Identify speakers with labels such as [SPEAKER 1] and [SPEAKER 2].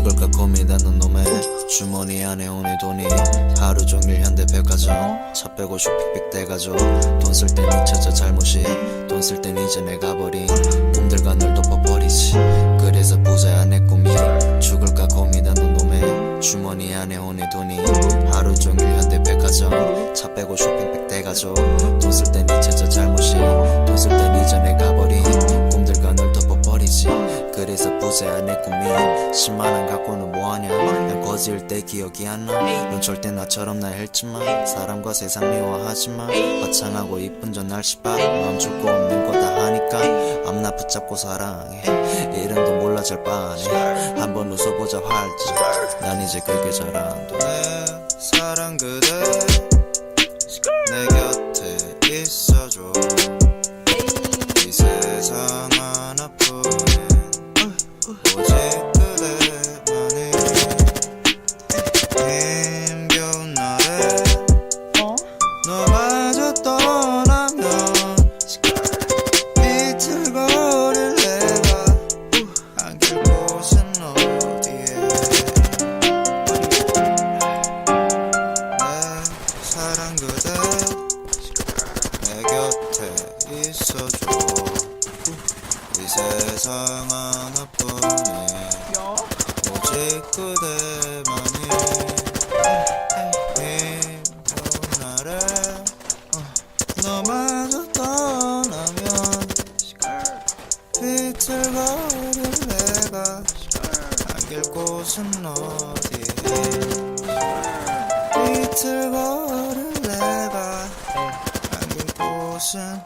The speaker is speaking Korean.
[SPEAKER 1] 고민하는 놈의 주머니 안에 오니 돈이 하루 종일 현대백화점 차 빼고 쇼핑백 떼가죠 돈 쓸 땐 잊혀져 잘못이 돈 쓸 땐 이제 내가 버린 꿈들과 널 덮어버리지. 그래서 부자야 내 꿈이 죽을까 고민하는 놈의 주머니 안에 오니 돈이 하루 종일 현대백화점 차 빼고 쇼핑백 떼가죠 돈 쓸 땐 그래서 부자야 내 꿈이 10만원 갖고는 뭐하냐? 난 거지일 때 기억이 안나넌 절대 나처럼 날 했지만 사람과 세상 미워하지마. 화창하고 이쁜 저 날씨 봐. 마음 줄 거 없는 거 다 하니까 앞나 붙잡고 사랑해. 이름도 몰라 잘 빠네. 한번 웃어보자 활짝. 난 이제 그게 잘안돼. 내 사랑 그대. 내곁 이 세상 하나뿐인 오직 그대만이 힘겨운 날에 어, 너마저 떠나면 비틀거릴 내가 안길 곳은 어디에? 비틀거릴 내가 안길 곳은